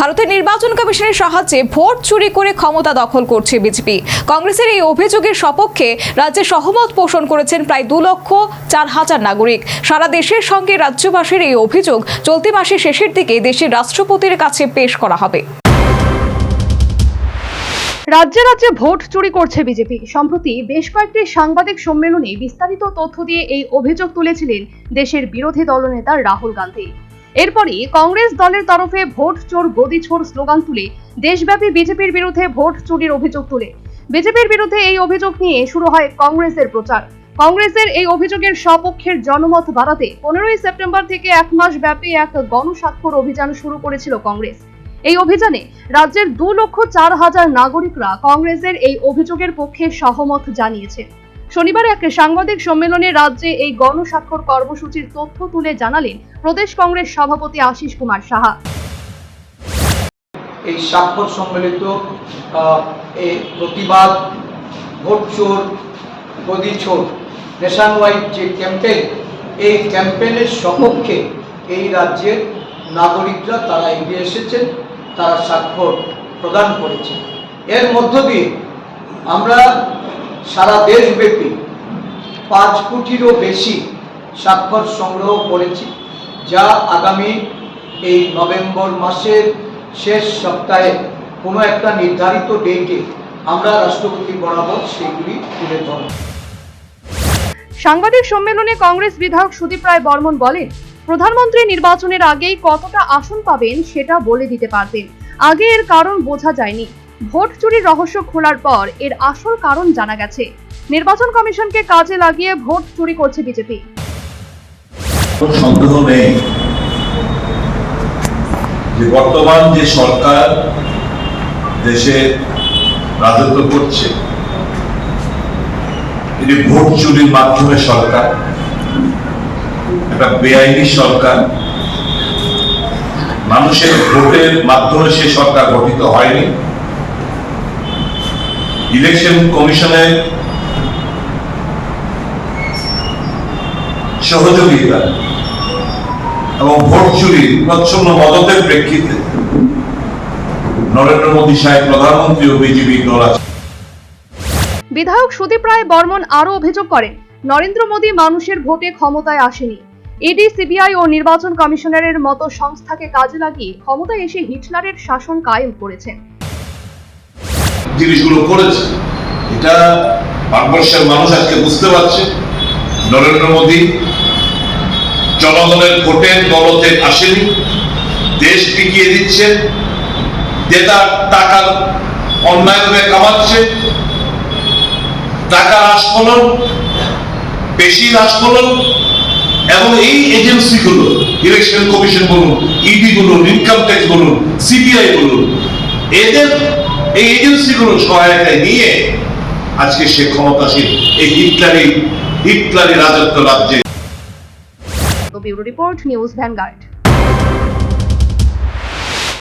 ভারতের নির্বাচন কমিশনের সাহায্যে ভোট চুরি করে ক্ষমতা দখল করছে বিজেপি। কংগ্রেসের এই অভিযোগের সপক্ষে রাজ্যে সহমত পোষণ করেছেন প্রায় দু লক্ষ চার হাজার নাগরিক। সারা দেশের সঙ্গে রাজ্যবাসীর এই অভিযোগ চলতি মাসের শেষের দিকে দেশের রাষ্ট্রপতির কাছে পেশ করা হবে। রাজ্যে রাজ্যে ভোট চুরি করছে বিজেপি। সম্প্রতি বেশ কয়েকটি সাংবাদিক সম্মেলনে বিস্তারিত তথ্য দিয়ে এই অভিযোগ তুলেছিলেন দেশের বিরোধী দলনেতা রাহুল গান্ধী। এরপরই কংগ্রেস দলের তরফে ভোট চোর, গদি ছোড় স্লোগান তুলে দেশব্যাপী বিজেপির বিরুদ্ধে ভোট চুরির অভিযোগ তুলে। বিজেপির বিরুদ্ধে এই অভিযোগ নিয়ে শুরু হয় কংগ্রেসের প্রচার। কংগ্রেসের এই অভিযোগের সপক্ষের জনমত বাড়াতে পনেরোই সেপ্টেম্বর থেকে এক মাস ব্যাপী এক গণস্বাক্ষর অভিযান শুরু করেছিল কংগ্রেস। এই অভিযানে রাজ্যের দু লক্ষ চার হাজার নাগরিকরা কংগ্রেসের এই অভিযোগের পক্ষে সহমত জানিয়েছে শনিবার এক সাংবাদিক সম্মেলনে রাজ্যে এই গণস্বাক্ষর কর্মসূচির তথ্য তুলে জানালেন প্রদেশ কংগ্রেস সভাপতি আশিস কুমার সাহা। এই স্বাক্ষর সম্মিলিত এই প্রতিবাদ, ভোট চোর, গদি চোর নেশান ওয়াইড যে ক্যাম্পেইন এই ক্যাম্পেইনের সপক্ষে এই রাজ্যের নাগরিকরা তারা এগিয়ে এসেছেন, তারা স্বাক্ষর প্রদান করেছে এর মধ্য দিয়ে আমরা সারা দেশব্যাপী পাঁচ কোটিরও বেশি স্বাক্ষর সংগ্রহ করেছি, যা আগামী এই নভেম্বর মাসের শেষ সপ্তাহে কোনো একটা নির্ধারিত ডেটে আমরা রাষ্ট্রপতি বরাবর সেগুলি তুলে ধরব। সাংবাদিক সম্মেলনে কংগ্রেস বিধায়ক সুদীপ রায় বর্মন বলেন, প্রধানমন্ত্রী নির্বাচনের আগেই কতটা আসন পাবেন সেটা বলে দিতে পারতেন আগে এর কারণ বোঝা যায়নি। ভোট চুরির রহস্য খোলার পর এর আসল কারণ জানা গেছে। নির্বাচন কমিশনকে কাজে লাগিয়ে ভোট চুরি করছে বিজেপি। সন্দেহ নেই। যে বর্তমান যে সরকার দেশে রাজত্ব করছে এটি ভোট চুরির মাধ্যমে সরকার, একটা বেআইনি সরকার, মানুষের ভোটের মাধ্যমে সে সরকার গঠিত হয়নি। ইলেকশন কমিশনের সহযোগিতা এবং ভোট চুরির প্রচ্ছন্ন মদতের প্রেক্ষিতে নরেন্দ্র মোদী সাহেব প্রধানমন্ত্রী ও বিজেপি দল আছে। বিধায়ক সুদীপ রায় বর্মন আরও অভিযোগ করেন, নরেন্দ্র মোদী মানুষের ভোটে ক্ষমতায় আসেনি। ইডি সিবিআই ও নির্বাচন কমিশনারের মতো সংস্থাকে কাজে লাগিয়ে ক্ষমতায় এসে হিটলারের শাসন কায়েম করেছেন। জিনিসগুলো করেছে। এটা ভারতবর্ষের মানুষ আজকে বুঝতে পারছে। নরেন্দ্র মোদী জনগণের ভোটের দলতে আসেনি। দেশ টিকিয়ে দিচ্ছে। দেতার টাকার অন্যায়ভাবে কামাচ্ছে। টাকার আস্ফলন বেশি আস্ফলন, এবং এই এজেন্সিগুলো, ইলেকশন কমিশন বলুন ইডি বলুন ইনকাম ট্যাক্স বলুন সিবিআই বলুন এদের এই এজেন্সিগুলো সহায়তায় নিয়ে আজকে সে ক্ষমতাসীন এই হিটলারি হিটলারি রাজত্ব রাজ্যে ব্যুরো রিপোর্ট, নিউজ ভ্যানগার্ড।